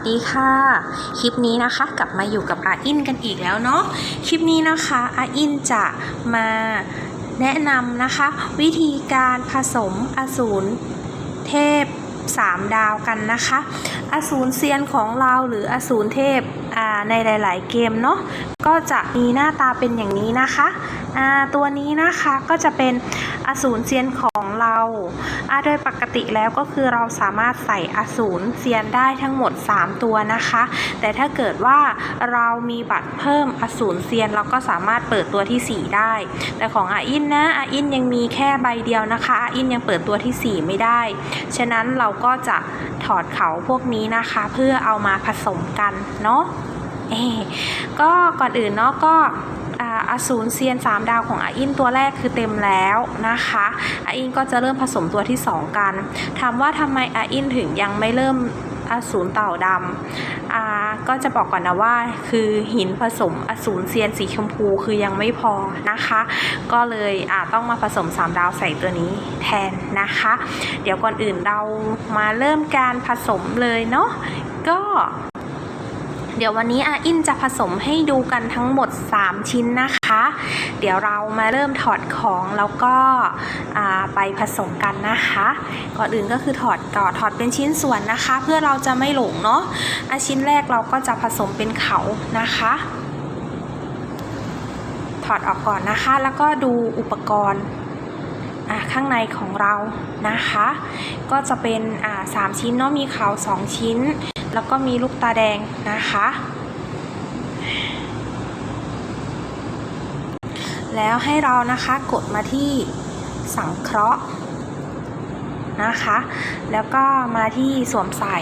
สวัสดีค่ะ คลิปนี้นะคะกลับมาอยู่กับอาอินกันอีกแล้วเนาะคลิปนี้นะคะอาอินจะมาแนะนำนะคะ วิธีการผสมอสูรเทพ 3 ดาวกันนะคะ อสูรเซียนของเราหรืออสูรเทพในหลาย ๆ เกมเนาะก็จะมีหน้าตาเป็นอย่างนี้นะคะ ตัวนี้นะคะก็จะเป็นอสูรเซียนของเรา โดยปกติแล้วก็คือเราสามารถใส่อสูรเซียนได้ทั้งหมด 3 ตัวนะคะ แต่ถ้าเกิดว่าเรามีบัตรเพิ่มอสูรเซียนเราก็สามารถเปิดตัวทีสี่4 ได้ แต่ของอาอินนะอาอินยังมีแค่ใบเดียวนะคะอาอินยังเปิดตัวทีสี่ 4 ไม่ได้ ฉะนั้นเราก็จะถอดเขาพวกนี้นะคะ เพื่อเอามาผสมกันเนาะก็ก่อนอื่นเนาะก็ อสูรเซียน 3 ดาวของอาอินตัวแรกคือเต็มแล้วนะคะอาอินก็จะเริ่มผสมตัวที่ 2 กัน ถามว่าทำไมอาอินถึงยังไม่เริ่มอสูรเต่าดำอ่าก็จะบอกก่อนนะว่า คือหินผสมอสูรเซียนสีชมพูคือยังไม่พอนะคะ ก็เลยอ่าต้องมาผสม 3 ดาวใส่ตัวนี้แทนนะคะ เดี๋ยวก่อนอื่นเรามาเริ่มการผสมเลยเนาะก็เดี๋ยววันนี้อาอินจะผสมให้ดูกันทั้งหมด 3 ชิ้นนะคะ เดี๋ยวเรามาเริ่มถอดของแล้วก็ไปผสมกันนะคะ ก่อนอื่นก็คือถอดก่อนถอดเป็นชิ้นส่วนนะคะ เพื่อเราจะไม่หลงเนาะอะชิ้นแรกเราก็จะผสมเป็นเขานะคะถอดออกก่อนนะคะ แล้วก็ดูอุปกรณ์ข้างในของเรานะคะ ก็จะเป็นสามชิ้นเนาะมีเขาสองชิ้น แล้วก็มีลูกตาแดงนะคะ แล้วให้เรานะคะกดมาที่สังเคราะห์นะคะ แล้วก็มาที่สวมใส่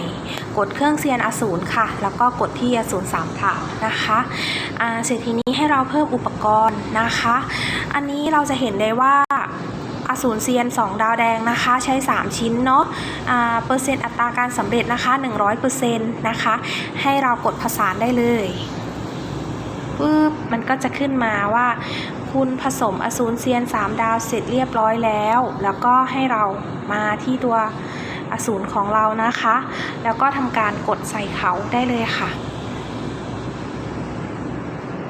กดเครื่องเซียนอสูรค่ะ แล้วก็กดที่อสูรสามถาวนะคะอ่าเสร็จทีนี้ให้เราเพิ่มอุปกรณ์นะคะ อันนี้เราจะเห็นได้ว่าอสูรเซียน 2 ดาวแดงนะคะใช้ 3 ชิ้นเนาะอ่าเปอร์เซ็นต์อัตราการสำเร็จนะคะ 100%นะคะ ให้เรากดผสานได้เลยปึ๊บมันก็จะขึ้นมาว่า คุณผสมอสูรเซียน 3 ดาวเสร็จเรียบร้อยแล้ว แล้วก็ให้เรามาที่ตัวอสูรของเรานะคะ แล้วก็ทำการกดใส่เขาได้เลยค่ะ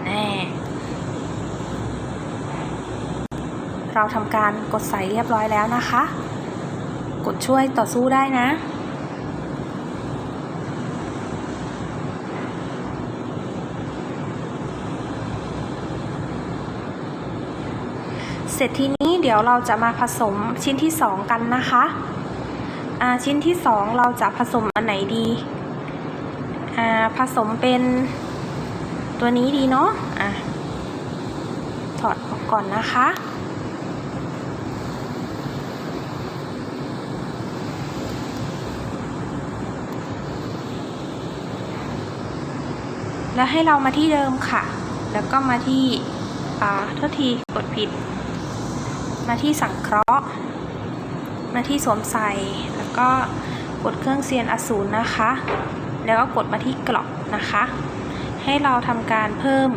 แน่เราทำการกดใส่เรียบร้อยแล้วนะคะ กดช่วยต่อสู้ได้นะ เสร็จทีนี้เดี๋ยวเราจะมาผสมชิ้นที่ 2 กันนะคะอ่าชิ้นที่ 2 เราจะผสมอันไหนดีอ่าผสมเป็นตัวนี้ดีเนาะอะถอดออกก่อนนะคะแล้วให้เรามาที่เดิมค่ะ แล้วก็มาที่อ่าทษทีกดผิด มาที่สังเคราะห์ มาที่สวมใส่แล้วก็กดเครื่องเซียนอสูรนะคะ แล้วก็กดมาที่กล่องนะคะ ให้เราทำการเพิ่ม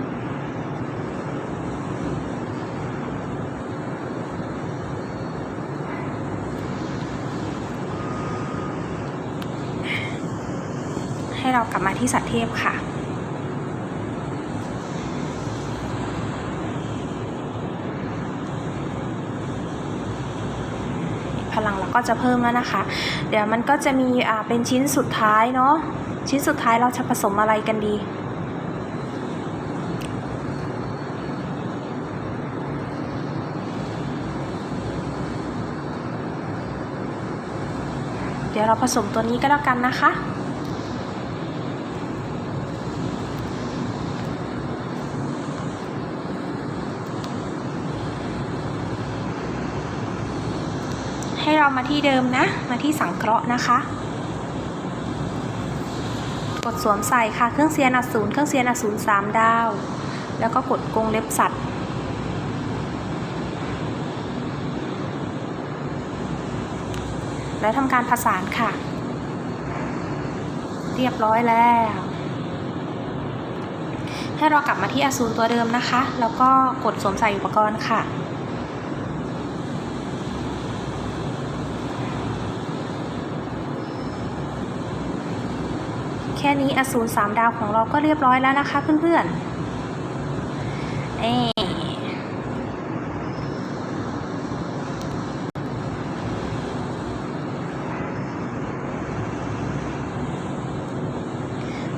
ให้เรากลับมาที่สัตว์เทพค่ะ พลังเรา ก็จะเพิ่มแล้วนะคะ เดี๋ยวมันก็จะมีอ่าเป็นชิ้นสุดท้ายเนาะชิ้นสุดท้ายเราจะผสมอะไรกันดี เดี๋ยวเราผสมตัวนี้ก็แล้วกันนะคะ เรามาที่เดิมนะ มาที่สังเคราะห์นะคะ กดสวมใส่ค่ะ เครื่องเซียนอสูรเครื่องเซียนอสูรสามดาว แล้วก็กดกรงเล็บสัตว์ แล้วทำการผสานค่ะ เรียบร้อยแล้ว ให้เรากลับมาที่อสูรตัวเดิมนะคะ แล้วก็กดสวมใส่อุปกรณ์ค่ะ ค่นี้อสูรสามดาวของเราก็เรียบร้อยแล้วนะคะเพื่อนๆเอ๊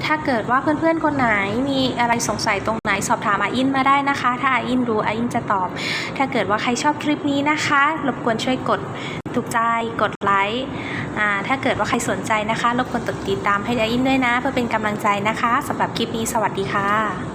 ถ้าเกิดว่าเพื่อนๆ คนไหนมีอะไรสงสัยตรงไหนสอบถามอาอินมาได้นะคะ ถ้าอาอินรู้อาอินจะตอบ ถ้าเกิดว่าใครชอบคลิปนี้นะคะ รบกวนช่วยกดถูกใจ กดไลค์ ถ้าเกิดว่าใครสนใจนะคะรบกวนกดติดตามให้อาอินด้วยนะ เพื่อเป็นกำลังใจนะคะสำหรับคลิปนี้สวัสดีค่ะ